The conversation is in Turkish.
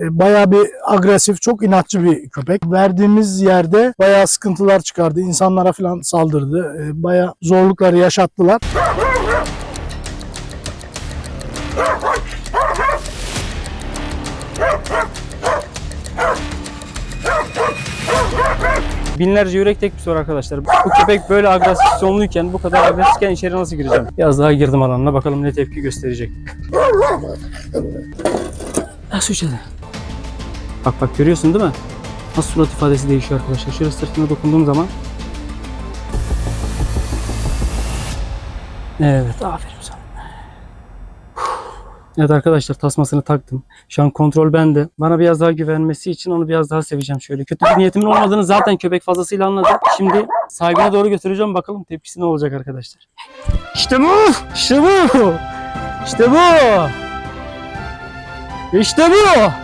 E, Bayağı bir agresif, çok inatçı bir köpek. Verdiğimiz yerde bayağı sıkıntılar çıkardı. İnsanlara falan saldırdı. E, Bayağı zorlukları yaşattılar. Binlerce yürek tek bir soru arkadaşlar. Bu köpek böyle agresyonluyken, bu kadar agresifken içeri nasıl gireceğim? Biraz daha girdim alanına bakalım ne tepki gösterecek. Nasıl içeri? Bak bak görüyorsun değil mi? Nasıl surat ifadesi değişiyor arkadaşlar. Şöyle sırtına dokunduğum zaman. Evet aferin sana. Evet arkadaşlar tasmasını taktım. Şu an kontrol bende. Bana biraz daha güvenmesi için onu biraz daha seveceğim şöyle. Kötü bir niyetimin olmadığını zaten köpek fazlasıyla anladı. Şimdi sahibine doğru götüreceğim bakalım tepkisi ne olacak arkadaşlar. İşte bu! İşte bu! İşte bu! İşte bu!